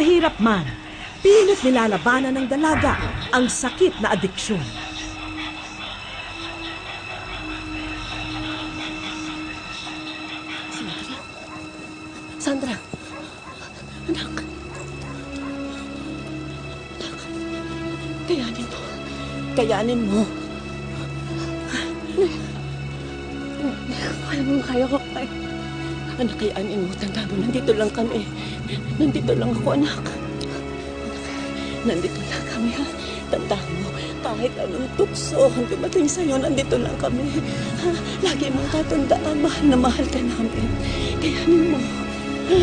Mahirap man, pilit nilalabanan ng dalaga ang sakit na adiksyon. Sandra! Anak! Anak! Kayanin mo. Kayanin mo. Kaya mo, kaya ko. Anak, kayanin mo. Tanda mo, nandito lang kami. Nandito lang ako, anak. Anak, nandito lang kami, ha? Tanda mo, kahit anong tukso ang dumating sa'yo, nandito lang kami. Ha? Lagi mong tatandaan, mahal na mahal ka namin. Kayanin mo. Ha?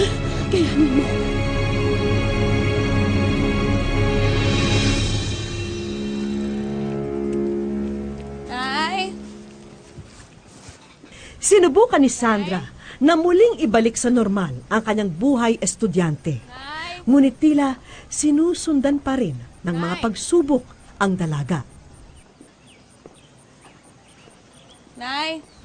Kayanin mo. Ay! Sinubukan ni Sandra na muling ibalik sa normal ang kanyang buhay estudyante. Ngunit tila sinusundan pa rin ng mga pagsubok ang dalaga. Nay!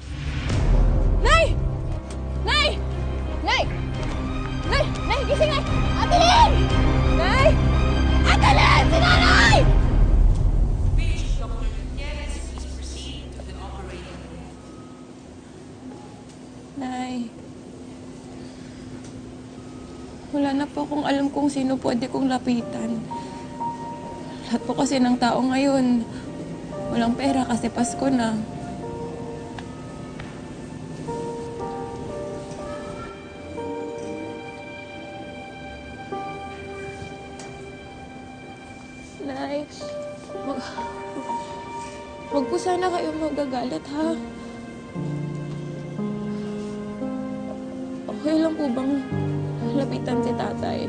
Nay. Wala na po akong alam kung sino pwede kong lapitan. Lahat po kasi ng tao ngayon, walang pera kasi Pasko na. Nay, wag, wag po sana kayo magagalit, ha? Okay lang po bang lapitan si tatay?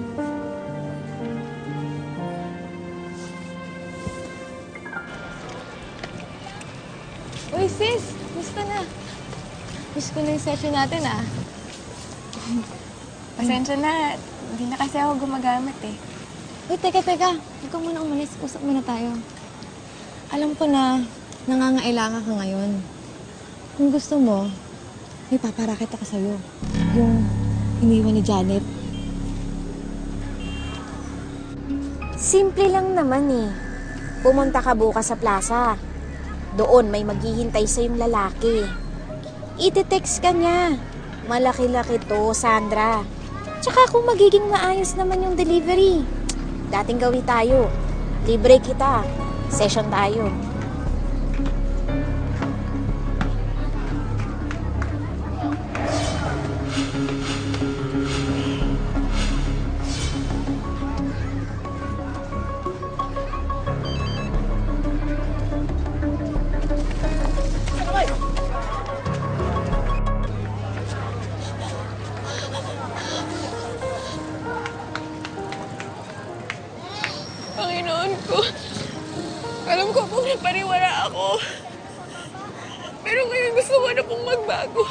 Uy, sis! Gusto na? Gusto ko na yung session natin, ah. Pasensya na. Hindi na kasi ako gumagamit, eh. Uy, teka, teka. Huwag ka muna umalis. Usap muna tayo. Alam ko na nangangailangan ka ngayon. Kung gusto mo, may paparakit ako sa'yo. Yung iniwan ni Janet. Simple lang naman eh. Pumunta ka bukas sa plaza. Doon may maghihintay sa yung lalaki. Iti-text ka niya. Malaki-laki to, Sandra. Tsaka kung magiging maayos naman yung delivery. Dating gawi tayo. Libre kita. Session tayo. Panginoon ko, alam ko pong napariwara ako. Pero ngayon gusto ko na pong magbago.